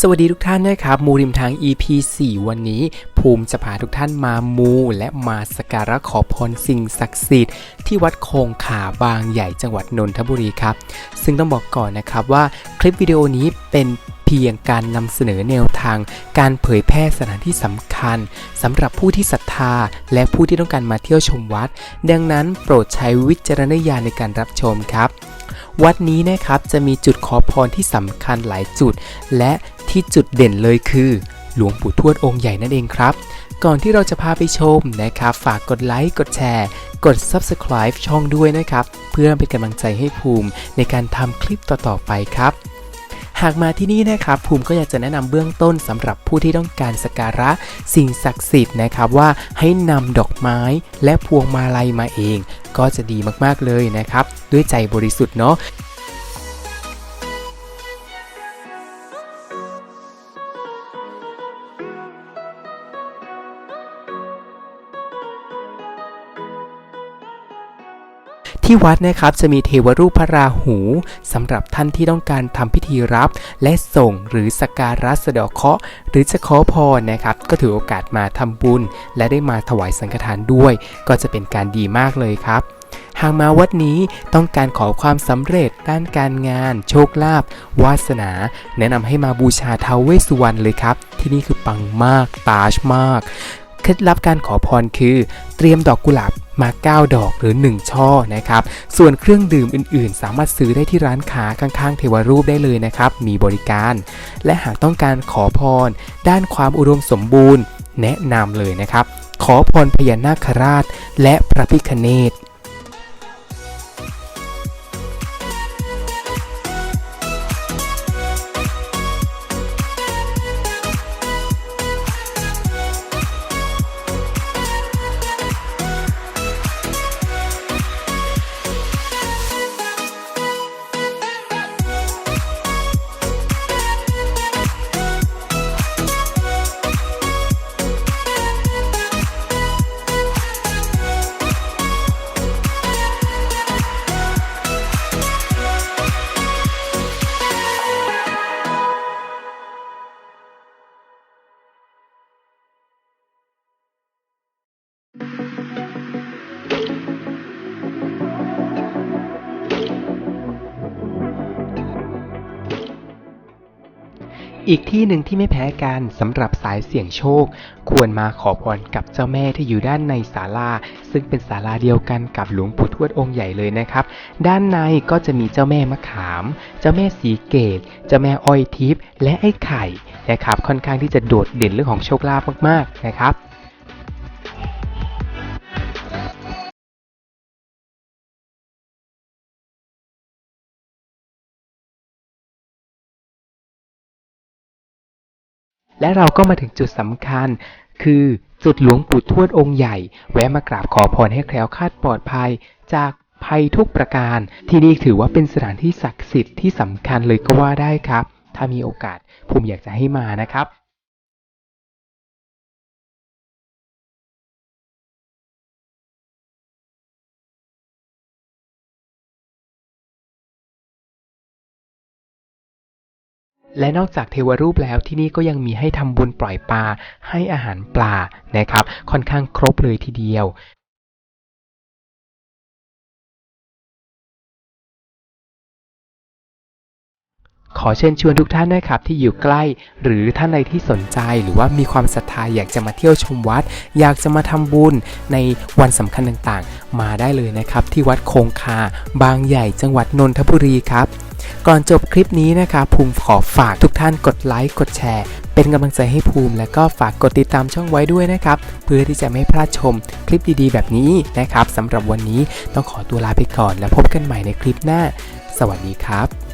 สวัสดีทุกท่านนะครับมูริมทาง EP 4 วันนี้ ภูมิจะพาทุกท่านมามู และมาสการะขอพรสิ่งศักดิ์สิทธิ์ที่วัดโคงขาบางใหญ่จังหวัดนนทบุรีครับ ซึ่งต้องบอกก่อนนะครับว่าคลิปวิดีโอนี้เป็นเพียงการนำเสนอแนวทาง การเผยแพร่สถานที่สำคัญสำหรับผู้ที่ศรัทธา และผู้ที่ต้องการมาเที่ยวชมวัด ดังนั้นโปรดใช้วิจารณญาณในการรับชมครับ วัดนี้นะครับจะมีจุดขอพรที่สำคัญหลายจุด และ ที่จุดเด่นเลยคือ หลวงปู่ทวดองค์ใหญ่นั่นเองครับ ก่อนที่เราจะพาไปชมนะครับ ฝากกดไลค์กดแชร์ กด Subscribe ช่องด้วยนะครับ เพื่อเป็นกำลังใจให้ภูมิในการทำคลิปต่อๆไปครับหากมาที่นี่นะครับภูมิก็อยากจะแนะนำเบื้องต้นสำหรับผู้ที่ต้องการสักการะสิ่งศักดิ์สิทธิ์นะครับว่าให้นำดอกไม้และพวงมาลัยมาเอง ก็จะดีมากๆเลยนะครับ ด้วยใจบริสุทธิ์เนาะ ที่วัดนะครับจะมีเทวรูปพระราหูสำหรับท่านที่ต้องการทำพิธีรับ และส่งหรือสการะสะดาะเคาะ หรือจะขอพรนะครับ ก็ถือโอกาสมาทำบุญ และได้มาถวายสังฆทานด้วย ก็จะเป็นการดีมากเลยครับหากมาวัดนี้ต้องการขอความสำเร็จด้านการงาน โชคลาภวาสนา แนะนำให้มาบูชาทาวเวสุวรรณเลยครับ ที่นี่คือปังมากตาชมาก เคล็ดลับการขอพรคือ เตรียมดอกกุหลาบมา 9 ดอกหรือ 1 ช่อนะครับ ส่วนเครื่องดื่มอื่นๆ สามารถซื้อได้ที่ร้านค้าข้างๆ เทวรูปได้เลยนะครับ มีบริการ และหากต้องการขอพร ด้านความอุดมสมบูรณ์ แนะนำเลยนะครับ ขอพรพญานาคราช และพระพิคเนต อีกที่หนึ่งที่ไม่แพ้กันสำหรับสายเสี่ยงโชค ควรมาขอพรกับเจ้าแม่ที่อยู่ด้านในศาลา ซึ่งเป็นศาลาเดียวกันกับหลวงปู่ทวดองค์ใหญ่เลยนะครับ ด้านในก็จะมีเจ้าแม่มะขาม เจ้าแม่สีเกต เจ้าแม่อ้อยทิพย์และไอ้ไข่นะครับค่อนข้างที่จะโดดเด่นเรื่องของโชคลาภมากๆนะครับ และเราก็มาถึงจุดสำคัญ คือจุดหลวงปู่ทวดองค์ใหญ่ แวะมากราบขอพรให้แคล้วคลาดปลอดภัย จากภัยทุกประการ ที่นี่ถือว่าเป็นสถานที่ศักดิ์สิทธิ์ที่สำคัญเลยก็ว่าได้ครับ ถ้ามีโอกาสผมอยากจะให้มานะครับ และนอกจากเทวรูปแล้วที่นี่ก็ยังมีให้ทำบุญปล่อยปลาให้อาหารปลานะครับ ค่อนข้างครบเลยทีเดียวขอเชิญชวนทุกท่านนะครับที่อยู่ใกล้ หรือท่านใดที่สนใจหรือว่ามีความศรัทธาอยากจะมาเที่ยวชมวัด อยากจะมาทำบุญในวันสำคัญต่างๆ มาได้เลยนะครับ ที่วัดคงคา บางใหญ่จังหวัดนนทบุรีครับ ก่อนจบคลิปนี้นะคะภูมิขอฝากทุกท่านกดไลค์กดแชร์ เป็นกำลังใจให้ภูมิ และก็ฝากกดติดตามช่องไว้ด้วยนะครับ เพื่อที่จะไม่พลาดชมคลิปดีๆ แบบนี้นะครับสำหรับวันนี้ต้องขอตัวลาไปก่อน แล้วพบกันใหม่ในคลิปหน้า สวัสดีครับ